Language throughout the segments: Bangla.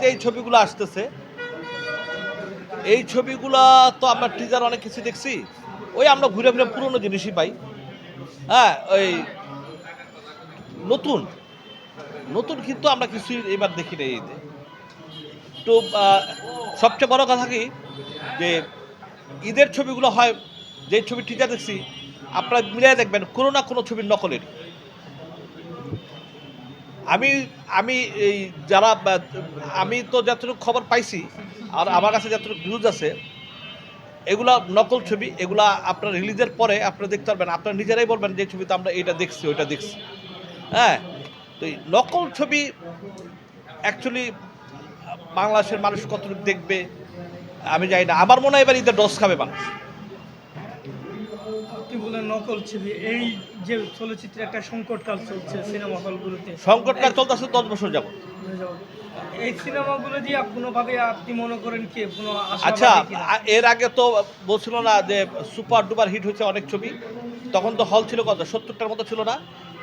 যে এই ছবিগুলো আসতেছে, এই ছবিগুলা তো আমরা টিজার অনেক কিছু দেখছি। ওই আমরা ঘুরে ফিরে পুরনো জিনিসই পাই। হ্যাঁ ওই নতুন নতুন কিন্তু আমরা কিছুই এবার দেখি না এই তো সবচেয়ে বড় কথা কি, যে ঈদের ছবিগুলো হয়, যে ছবি টিজার দেখছি, আপনারা মিলিয়ে দেখবেন, কোনো না কোনো ছবির নকলের। আমি আমি এই যারা, আমি তো যতটুকু খবর পাইছি, আর আমার কাছে যতটুকু নিউজ আছে, এগুলা নকল ছবি, এগুলা আপনার রিলিজের পরে আপনারা দেখতে পারবেন। আপনারা নিজেরাই বলবেন যে ছবিতে আমরা এটা দেখছি, ওইটা দেখছি। হ্যাঁ তো এই নকল ছবি অ্যাকচুয়ালি বাংলাদেশের মানুষ কতটুকু দেখবে, আমি জানি না। আমার মনে হয় এবার ঈদের ডস খাবে মানুষ। নকল ছবি এই যে চলচ্চিত্রে একটা সংকটকাল চলছে সিনেমা হলগুলোতে। সংকটকাল চলতেছে দশ বছর যাব এই সিনেমাগুলো দিয়ে কোনোভাবে আপনি মনে করেন কি কোনো আচ্ছা এর আগে তো বলছিল না যে সুপার ডুপার হিট হয়েছে অনেক ছবি। তখন তো হল ছিল কত? সত্তরটার মতো ছিল না?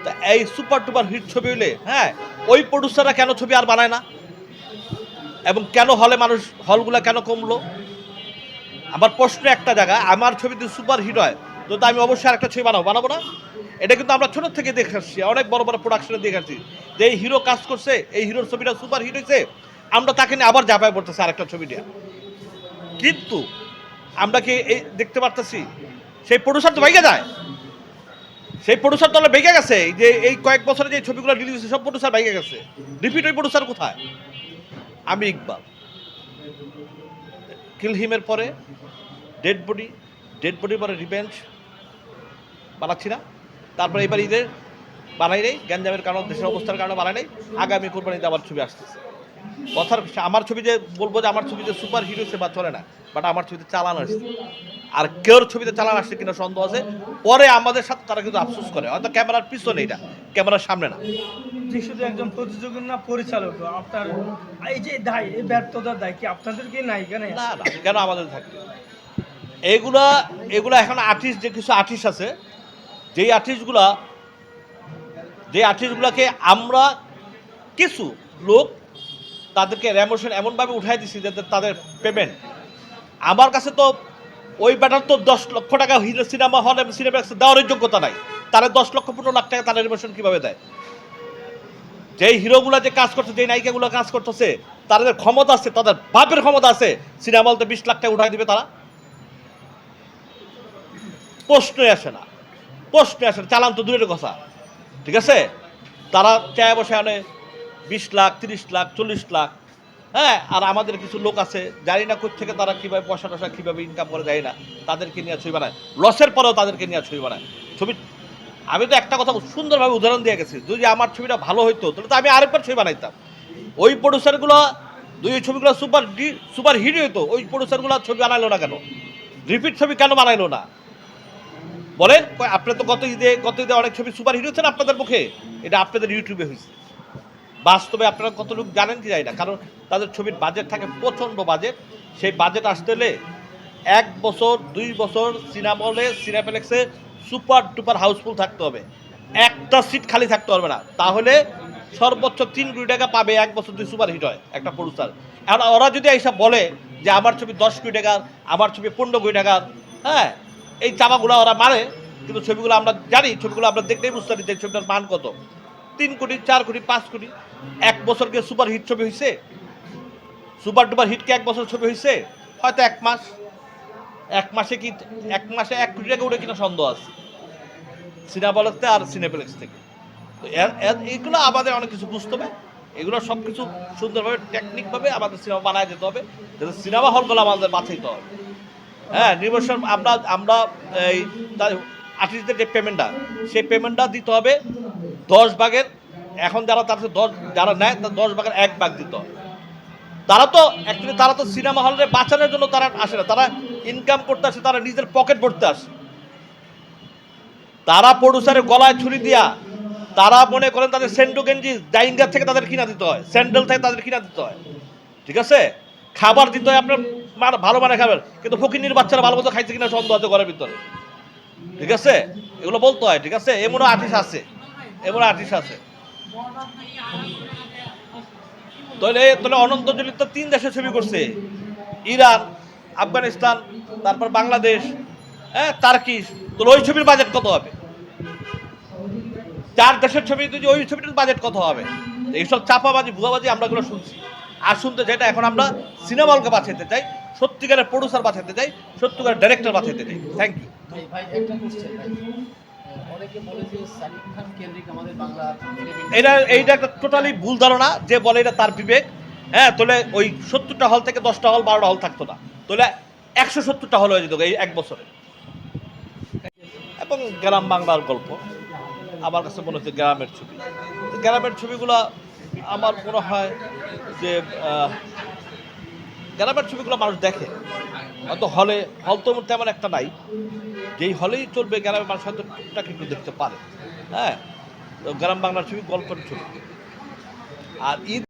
তা এই সুপার ডুপার হিট ছবি হইলে হ্যাঁ ওই প্রডিউসাররা কেন ছবি আর বানায় না? এবং কেন হলে মানুষ হলগুলা কেন কমলো? আমার প্রশ্ন একটা জায়গা আমার ছবি যদি সুপার হিট হয় তো তো আমি অবশ্যই আরেকটা ছবি বানাবো। বানাবো না? এটা কিন্তু আমরা ছোট থেকে দেখে আসছি, অনেক বড় বড় প্রোডাকশনে দেখে আসছি। যে এই হিরো কাজ করছে, এই হিরোর ছবিটা সুপার হিট হয়েছে, আমরা তাকে নিয়ে আবার জাপায় পড়তেছি আরেকটা ছবি নিয়ে। কিন্তু আমরা কি এই দেখতে পারতেছি, সেই প্রডিউসার তো ভেঙে যায়। সেই প্রডিউসার তো ভেঙে গেছে যে এই কয়েক বছরে যে ছবিগুলো রিলিজ হয়েছে, সব প্রডিউসার ভেঙে গেছে। রিপিট ওই প্রডিউসার কোথায়? আমি ইকবাল। কিলহিমের পরে ডেড বডি ডেড বডির পরে রিভেঞ্জ বানাচ্ছি না। তারপরে এবার ঈদের বানাই নেই গ্যাঞ্জামের কারণে দেশের অবস্থার কারণে বানাই নেই। আগামী কোরবানিতে আবার ছবি আসতেছে। কথার আমার ছবি যে বলব যে আমার ছবিতে সুপার হিরো সে বা চলে না বাট আমার ছবিতে চালান আসছে। আর কেউর ছবিতে চালান আসছে কিনা সন্দেহ আছে? পরে আমাদের সাথে তারা কিন্তু আফসোস করে। হয়তো ক্যামেরার পিছনে এটা ক্যামেরার সামনে না। যে শুধু একজন প্রযোজক না পরিচালক। আপনার এই যে দায় এই ব্যর্থতার দায় কি আপনাদেরকে নাই? কেন না কেন আমাদের থাকবে এগুলা এগুলা এখন আর্টিস্ট যে কিছু আর্টিস্ট আছে যেই আর্টিস্টগুলা যে আর্টিস্টগুলাকে আমরা কিছু লোক তাদেরকে রেমোশন এমনভাবে উঠাই দিছি যাতে তাদের পেমেন্ট আমার কাছে তো ওই ব্যাটার তো দশ লক্ষ টাকা সিনেমা হল এবং সিনেমা দেওয়ার যোগ্যতা নাই। তারা দশ লক্ষ পনেরো লাখ টাকা তারা রেমোশন কীভাবে দেয়? যেই হিরোগুলো যে কাজ করছে, যেই নায়িকাগুলো কাজ করতেছে, তাদের ক্ষমতা আছে, তাদের বাপের ক্ষমতা আছে, সিনেমা হলতে বিশ লাখ টাকা উঠাই দিবে তারা? প্রশ্নই আসে না। প্রশ্নে আসে, চালান তো দূরের কথা। ঠিক আছে? তারা চায় বসে আনে বিশ লাখ, তিরিশ লাখ, চল্লিশ লাখ। হ্যাঁ আর আমাদের কিছু লোক আছে, জানি না থেকে তারা কীভাবে পয়সা টসা কীভাবে ইনকাম করে যায় না। তাদেরকে নিয়ে ছবি বানায়। লসের পরেও তাদেরকে নিয়ে ছবি বানায়। ছবি, আমি তো একটা কথা সুন্দরভাবে উদাহরণ দিয়ে গেছি। যদি আমার ছবিটা ভালো হইতো, তাহলে তো আমি আরেকবার ছবি বানাইতাম। ওই প্রডিউসারগুলো দুই ছবিগুলো সুপার সুপার হিট হইতো, ওই প্রডিউসারগুলো ছবি বানাইলো না কেন? রিপিট ছবি কেন বানাইলো না? বলেন আপনার তো গত ঈদে গত ঈদে অনেক ছবি সুপার হিট হচ্ছে না আপনাদের মুখে। এটা আপনাদের ইউটিউবে হয়েছে। বাস্তবে আপনারা কত লোক জানেন কি জানি না, কারণ তাদের ছবির বাজেট থাকে প্রচণ্ড বাজেট সেই বাজেট আসতে হলে এক বছর, দুই বছর সিনেমা হলে সিনেপ্লেক্সে সুপার টুপার হাউসফুল থাকতে হবে। একটা সিট খালি থাকতে পারবে না। তাহলে সর্বোচ্চ তিন কোটি টাকা পাবে এক বছর দুই সুপার হিট হয় একটা প্রডিউসার এখন ওরা যদি এইসব বলে যে, আমার ছবি দশ কোটি টাকার, আমার ছবি পনেরো কোটি টাকার হ্যাঁ এই চাপাগুলো ওরা মারে, কিন্তু ছবিগুলো আমরা জানি, ছবিগুলো আমরা দেখলেই বুঝতে পারি যে ছবিটার মান কত। তিন কোটি, চার কোটি, পাঁচ কোটি, এক বছর গিয়ে সুপার হিট ছবি হয়েছে সুপার ডুপার হিটকে এক বছর ছবি হয়েছে হয়তো এক মাস। এক মাসে কি, এক মাসে এক কোটি টাকা উঠে কিনা সন্দেহ আছে। সিনেমালকতে আর সিনেপ্লেক্স থেকে। তো এগুলো আমাদের অনেক কিছু বুঝতে হবে। এগুলো সব কিছু সুন্দরভাবে টেকনিকভাবে আমাদের সিনেমা বানায় যেতে হবে। যাতে সিনেমা হলগুলো আমাদের বাঁচাইতে হবে। হ্যাঁ নির্বাচন আমরা আমরা এই আর্টিস্টদের যে পেমেন্টটা সেই পেমেন্টটা দিতে হবে দশ ভাগের, এখন যারা তার দশ, যারা নেয় তার দশ ভাগের এক ভাগ দিতে তারা তো অ্যাকচুয়ালি তারা তো সিনেমা হলে বাঁচানোর জন্য তারা আসে না, তারা ইনকাম করতে আসে, তারা নিজের পকেট ভরতে আসে। তারা প্রডিউসারের গলায় ছুরি দিয়া, তারা মনে করেন তাদের সেন্টো গেঞ্জি ডাইঙ্গার থেকে তাদের কিনা দিতে হয়, স্যান্ডেল থেকে তাদের কিনা দিতে হয়। ঠিক আছে? খাবার দিতে হয় আপনার ভালো মানে খাবেন, কিন্তু ফকিনির বাচ্চারা ভালো মতো খাইছে কিনা সন্দেহ আছে ঘরের ভিতরে। ঠিক আছে? এগুলো বলতে হয়, ঠিক আছে? এমনও আর্টিস্ট আছে এমন আর্টিস্ট আছে। তাহলে তাহলে অনন্ত জলিল তো তিন দেশের ছবি করছে। ইরান, আফগানিস্তান, তারপর বাংলাদেশ হ্যাঁ তার্কিশ। তাহলে ওই ছবির বাজেট কত হবে? চার দেশের ছবি, যদি ওই ছবিটার বাজেট কত হবে? এইসব চাপাবাজি, ভুয়াবাজি আমরা গুলো শুনছি। আর শুনতে চাই না এখন আমরা সিনেমা হলকে বাঁচাইতে চাই সত্যিকারের প্রডিউসার বাঁচাইতে চাই সত্যিকারের ডাইরেক্টর বাঁচাইতে চাই। থ্যাংক ইউ এটা এইটা একটা টোটালি ভুল ধারণা যে বলে এটা তার বিবেক। হ্যাঁ তাহলে ওই সত্তরটা হল থেকে দশটা হল বারোটা হল থাকতো না। তাহলে একশো সত্তরটা হল হয়ে যেত এই এক বছরে। এবং গ্রাম বাংলার গল্প। আমার কাছে মনে হচ্ছে গ্রামের ছবি। তো গ্রামের ছবিগুলো আমার মনে হয় যে গ্রামের ছবিগুলো মানুষ দেখে। হয়তো হলে, হল তো তেমন একটা নাই। যেই হলেই চলবে, গ্রামের মানুষ হয়তো টুকটাক একটু দেখতে পারে। হ্যাঁ? তো গ্রাম বাংলার ছবি, গল্পের ছবি। আর ঈদ